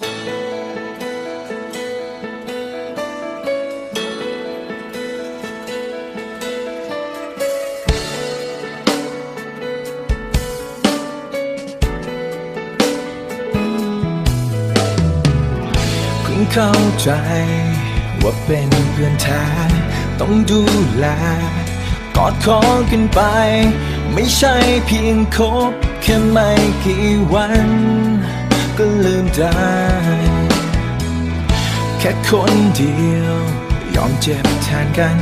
เพิ่งเข้าใจว่าเป็นเพื่อนแท้ต้องดูแล กอดคอกันไป ไม่ใช่เพียงคบแค่ไม่กี่วัน ก็ลืมได้ แค่คนเดียว ยอมเจ็บแทนกัน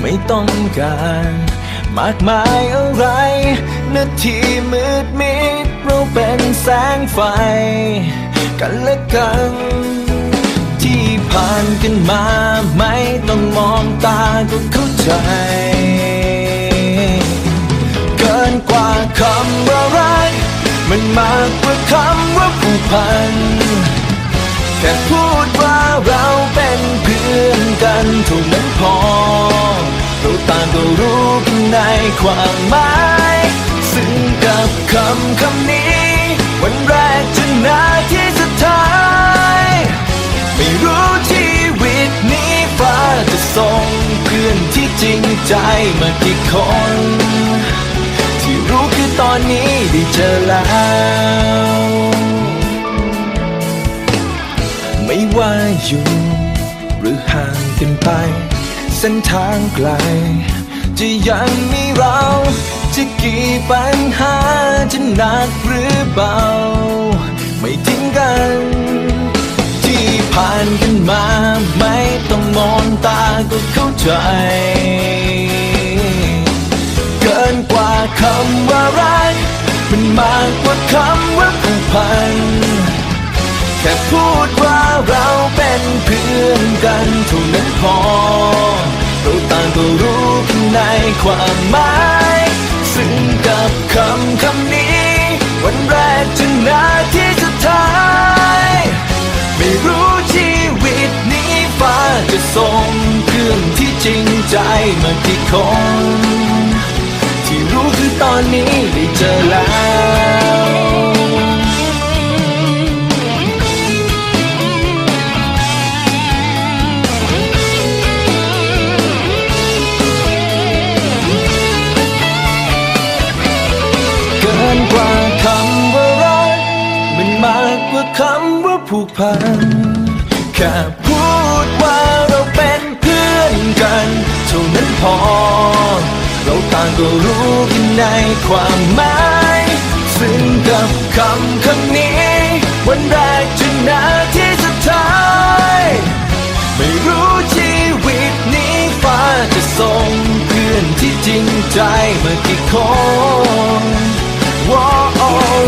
ไม่ต้องการ มากมายอะไร นาทีมืดมิดเราเป็นแสงไฟ กันและกัน ที่ผ่านกันมา ไม่ต้องมองตาก็เข้าใจ เกินกว่าคำว่า มันมากกว่าคำว่าผูกพัน แค่พูดว่าเราเป็นเพื่อนกันเท่านั้นพอ เราต่างก็รู้กันในความหมาย นี้ได้เจอแล้ว ไม่ว่าอยู่ หรือห่างกันไป เส้นทางไกล จะยังมีเรา จะกี่ปัญหาจะหนักหรือเบา ไม่ทิ้งกัน ที่ผ่านกันมา ไม่ต้องมองตาก็เข้าใจำว่ารักมันมากกว่าคำว่าผูกพัน แค่พูดว่าเราเป็นเพื่อนกันเท่านั้นพอ เราต่างก็รู้ข้างในความหมายซึ่งกับคำคำนี้ วันแรกจนนาทีสุดท้าย ไม่รู้ชีวิตนี้ฟ้าจะส่งเพื่อนที่จริงใจมากี่คนที่รู้คือ ตอนนี้ได้เจอแล้วเกินกว่าคำว่ารักมันมากกว่าคำว่าผูกพันแค่พูดว่าเราเป็นเพื่อนกันเท่านั้นพอ เราต่างก็รู้กันในความหมายซึ่งกับคำคำนี้ วันแรกจนนาทีสุดท้าย ไม่รู้ชีวิตนี้ฟ้าจะส่งเพื่อนที่จริงใจมากี่คน w o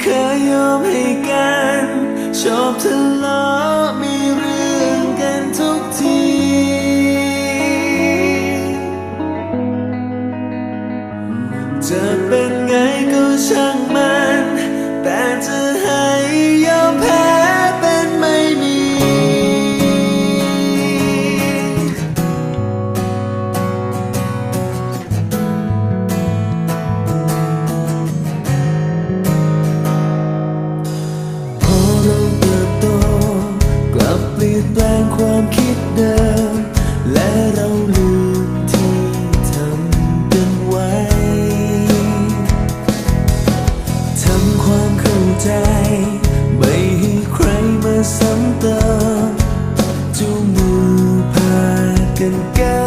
เคยยอมให้กันชอบทะเลาะมีเรื่องกันทุกที จะเป็นไงก็ช่าง งความคิดเดิม และเราลืมที่ทำกันไว้ ทำความเข้าใจ ไม่ให้ใครมาซ้ำเติมจูงมือพากันแก้